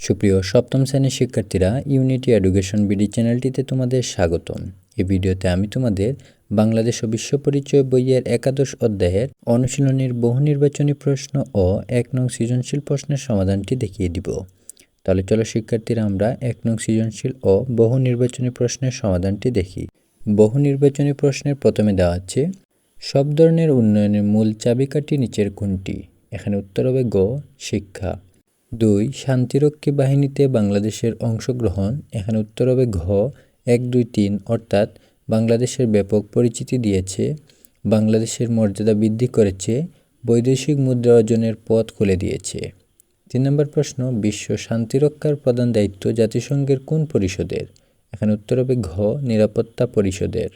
সুপ্রিয় সপ্তম শ্রেণির শিক্ষার্থীরা ইউনিটি এডুকেশন বিডি চ্যানেলটিতে তোমাদের স্বাগতম। এই ভিডিওতে আমি তোমাদের বাংলাদেশ ও বিশ্ব পরিচয় বইয়ের একাদশ অধ্যায়ের অনুশীলনীর বহু নির্বাচনী প্রশ্ন ও এক নং সৃজনশীল প্রশ্নের সমাধানটি দেখিয়ে দিব। তাহলে চলো শিক্ষার্থীরা, আমরা এক নং সৃজনশীল ও বহু নির্বাচনী প্রশ্নের সমাধানটি দেখি। বহু নির্বাচনী প্রশ্নের প্রথমে দেওয়া আছে, সব ধরনের উন্নয়নের মূল চাবিকাঠি নিচের কোনটি? এখানে উত্তর হবে গ, শিক্ষা। দুই, শান্তিরক্ষী বাহিনীতে বাংলাদেশের অংশগ্রহণ, এখানে উত্তর হবে ঘ, এক, দুই, তিন, অর্থাৎ বাংলাদেশের ব্যাপক পরিচিতি দিয়েছে, বাংলাদেশের মর্যাদা বৃদ্ধি করেছে, বৈদেশিক মুদ্রা অর্জনের পথ খুলে দিয়েছে। তিন নম্বর প্রশ্ন, বিশ্ব শান্তিরক্ষার প্রধান দায়িত্ব জাতিসংঘের কোন পরিষদের? এখানে উত্তর হবে ঘ, নিরাপত্তা পরিষদের।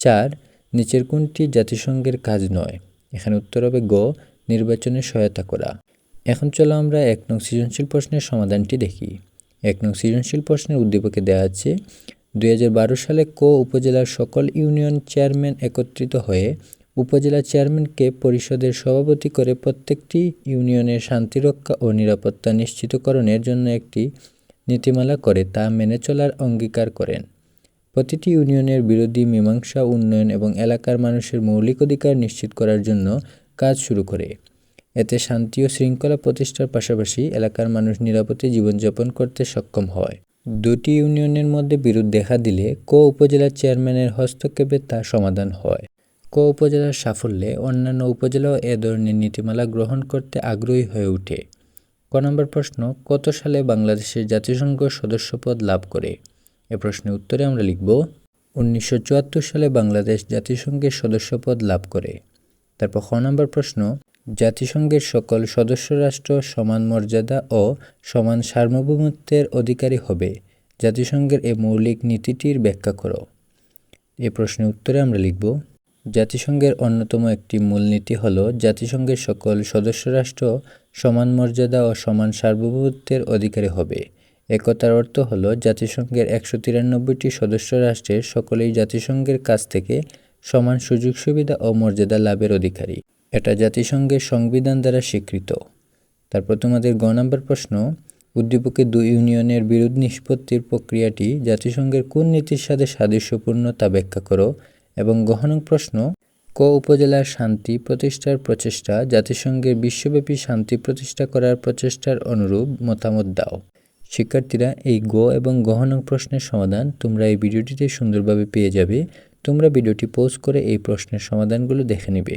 চার, নিচের কোনটি জাতিসংঘের কাজ নয়? এখানে উত্তর হবে গ, নির্বাচনে সহায়তা করা। এখন চলো আমরা এক নং সৃজনশীল প্রশ্নের সমাধানটি দেখি। এক নং সৃজনশীল প্রশ্নের উদ্দীপকে দেওয়া আছে দু হাজার বারো সালে কো উপজেলার সকল ইউনিয়ন চেয়ারম্যান একত্রিত হয়ে উপজেলা চেয়ারম্যানকে পরিষদের সভাপতি করে প্রত্যেকটি ইউনিয়নের শান্তিরক্ষা ও নিরাপত্তা নিশ্চিতকরণের জন্য একটি নীতিমালা করে তা মেনে চলার অঙ্গীকার করেন। প্রতিটি ইউনিয়নের বিরোধী মীমাংসা, উন্নয়ন এবং এলাকার মানুষের মৌলিক অধিকার নিশ্চিত করার জন্য কাজ শুরু করে। এতে শান্তি ও শৃঙ্খলা প্রতিষ্ঠার পাশাপাশি এলাকার মানুষ নিরাপদে জীবনযাপন করতে সক্ষম হয়। দুটি ইউনিয়নের মধ্যে বিরোধ দেখা দিলে ক উপজেলার চেয়ারম্যানের হস্তক্ষেপে তা সমাধান হয়। ক উপজেলার সাফল্যে অন্যান্য উপজেলাও এ ধরনের নীতিমালা গ্রহণ করতে আগ্রহী হয়ে ওঠে। ক নম্বর প্রশ্ন, কত সালে বাংলাদেশের জাতিসংঘ সদস্যপদ লাভ করে? এ প্রশ্নের উত্তরে আমরা লিখব, উনিশশো চুয়াত্তর সালে বাংলাদেশ জাতিসংঘের সদস্যপদ লাভ করে। তারপর খ নম্বর প্রশ্ন জাতিসংঘের সকল সদস্য রাষ্ট্র সমান মর্যাদা ও সমান সার্বভৌমত্বের অধিকারী হবে। জাতিসংঘের এ মৌলিক নীতিটির ব্যাখ্যা করো। এ প্রশ্নের উত্তরে আমরা লিখব, জাতিসংঘের অন্যতম একটি মূলনীতি হল জাতিসংঘের সকল সদস্য রাষ্ট্র সমান মর্যাদা ও সমান সার্বভৌমত্বের অধিকারী হবে। একতার অর্থ হল জাতিসংঘের একশো তিরানব্বইটি সদস্য রাষ্ট্রের সকলেই জাতিসংঘের কাছ থেকে সমান সুযোগ সুবিধা ও মর্যাদা লাভের অধিকারী। এটা জাতিসংঘের সংবিধান দ্বারা স্বীকৃত। তারপর তোমাদের গ নম্বর প্রশ্ন উদ্দীপকে দুই ইউনিয়নের বিরোধ নিষ্পত্তির প্রক্রিয়াটি জাতিসংঘের কোন নীতির সাথে সাদৃশ্যপূর্ণ তা ব্যাখ্যা করো। এবং গহন প্রশ্ন, ক উপজেলার শান্তি প্রতিষ্ঠার প্রচেষ্টা জাতিসংঘের বিশ্বব্যাপী শান্তি প্রতিষ্ঠা করার প্রচেষ্টার অনুরূপ মতামত দাও। শিক্ষার্থীরা, এই গ এবং গহন প্রশ্নের সমাধান তোমরা এই ভিডিওটিতে সুন্দরভাবে পেয়ে যাবে। তোমরা ভিডিওটি পোস্ট করে এই প্রশ্নের সমাধানগুলো দেখে নেবে।